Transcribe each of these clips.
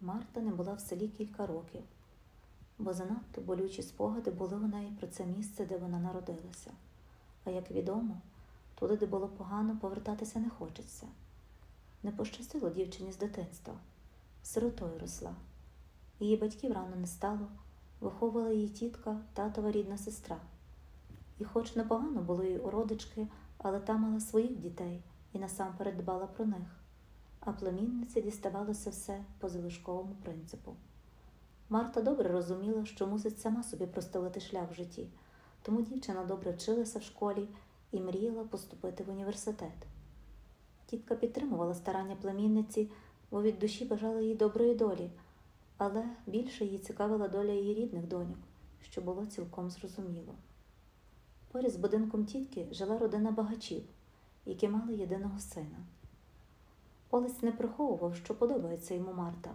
Марта не була в селі кілька років, бо занадто болючі спогади були у неї про це місце, де вона народилася. А як відомо, туди, де було погано, повертатися не хочеться. Не пощастило дівчині з дитинства, сиротою росла. Її батьків рано не стало, виховувала її тітка, татова рідна сестра. І хоч непогано було їй у родички, але та мала своїх дітей і насамперед дбала про них, а племінниці діставалося все по залишковому принципу. Марта добре розуміла, що мусить сама собі простелити шлях в житті, тому дівчина добре вчилася в школі і мріяла поступити в університет. Тітка підтримувала старання племінниці, бо від душі бажала їй доброї долі, але більше її цікавила доля її рідних доньок, що було цілком зрозуміло. Поряд з будинком тітки жила родина багачів, які мали єдиного сина. Олесь не приховував, що подобається йому Марта,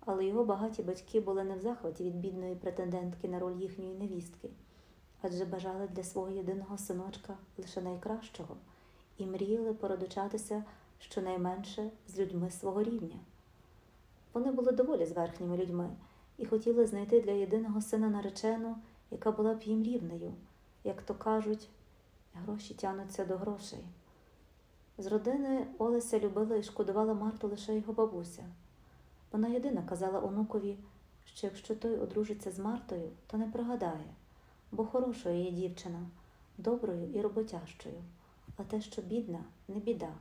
але його багаті батьки були не в захваті від бідної претендентки на роль їхньої невістки, адже бажали для свого єдиного синочка лише найкращого і мріяли породичатися щонайменше з людьми свого рівня. Вони були доволі зверхніми людьми і хотіли знайти для єдиного сина наречену, яка була б їм рівнею. Як то кажуть, гроші тянуться до грошей. З родини Олеся любила і шкодувала Марту лише його бабуся. Вона єдина казала онукові, що якщо той одружиться з Мартою, то не прогадає, бо хорошою є дівчина, доброю і роботящою, а те, що бідна, не біда.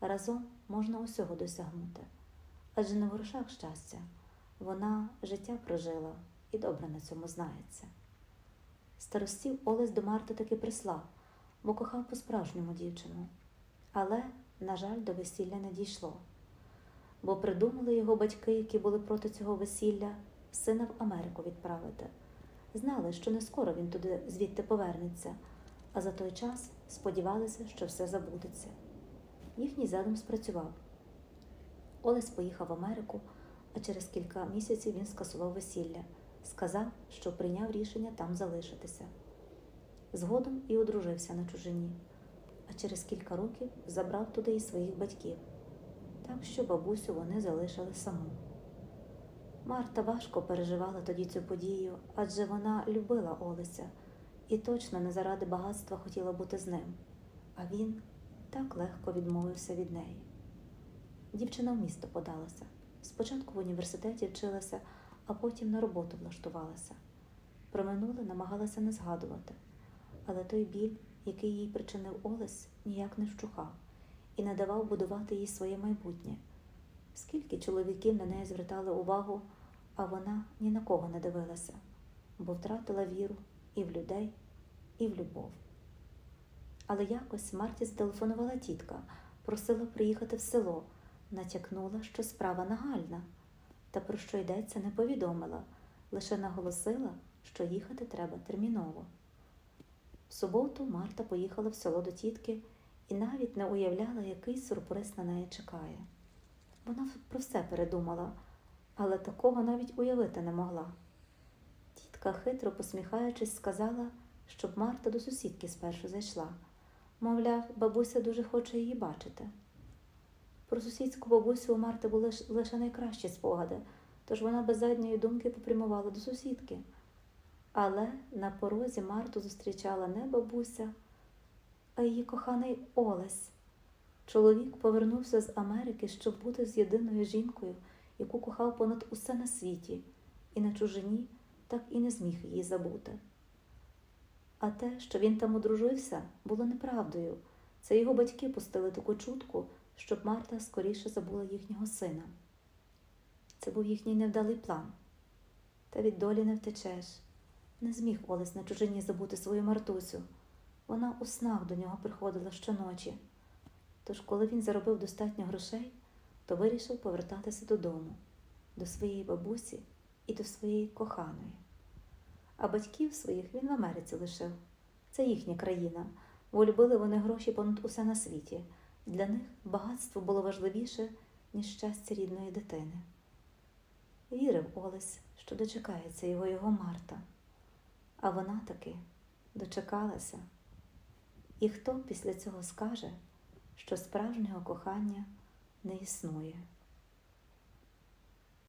Разом можна усього досягнути. Адже не в грошах щастя, вона життя прожила і добре на цьому знається. Старостів Олесь до Марти таки прислав, бо кохав по-справжньому дівчину. Але, на жаль, до весілля не дійшло. Бо придумали його батьки, які були проти цього весілля, сина в Америку відправити. Знали, що не скоро він туди звідти повернеться, а за той час сподівалися, що все забудеться. Їхній задум спрацював. Олесь поїхав в Америку, а через кілька місяців він скасував весілля, сказав, що прийняв рішення там залишитися. Згодом і одружився на чужині, а через кілька років забрав туди і своїх батьків, так що бабусю вони залишили саму. Марта важко переживала тоді цю подію, адже вона любила Олеся і точно не заради багатства хотіла бути з ним, а він так легко відмовився від неї. Дівчина в місто подалася. Спочатку в університеті вчилася, а потім на роботу влаштувалася. Про минуле намагалася не згадувати, але той біль, який їй причинив Олесь, ніяк не вщухав і не давав будувати їй своє майбутнє. Скільки чоловіків на неї звертали увагу, а вона ні на кого не дивилася, бо втратила віру і в людей, і в любов. Але якось Марті зателефонувала тітка, просила приїхати в село, натякнула, що справа нагальна, та про що йдеться, не повідомила, лише наголосила, що їхати треба терміново. В суботу Марта поїхала в село до тітки і навіть не уявляла, який сюрприз на неї чекає. Вона про все передумала, але такого навіть уявити не могла. Тітка, хитро посміхаючись, сказала, щоб Марта до сусідки спершу зайшла. Мовляв, бабуся дуже хоче її бачити. Про сусідську бабусю у Марти були лише найкращі спогади, тож вона без задньої думки попрямувала до сусідки. Але на порозі Марту зустрічала не бабуся, а її коханий Олесь. Чоловік повернувся з Америки, щоб бути з єдиною жінкою, яку кохав понад усе на світі, і на чужині так і не зміг її забути. А те, що він там одружився, було неправдою. Це його батьки пустили таку чутку, щоб Марта скоріше забула їхнього сина. Це був їхній невдалий план. Та від долі не втечеш. Не зміг Олесь на чужині забути свою Мартусю. Вона у снах до нього приходила щоночі. Тож, коли він заробив достатньо грошей, то вирішив повертатися додому, до своєї бабусі і до своєї коханої. А батьків своїх він в Америці лишив. Це їхня країна, бо любили вони гроші понад усе на світі. Для них багатство було важливіше, ніж щастя рідної дитини. Вірив Олесь, що дочекається його його Марта. А вона таки дочекалася. І хто після цього скаже, що справжнього кохання не існує?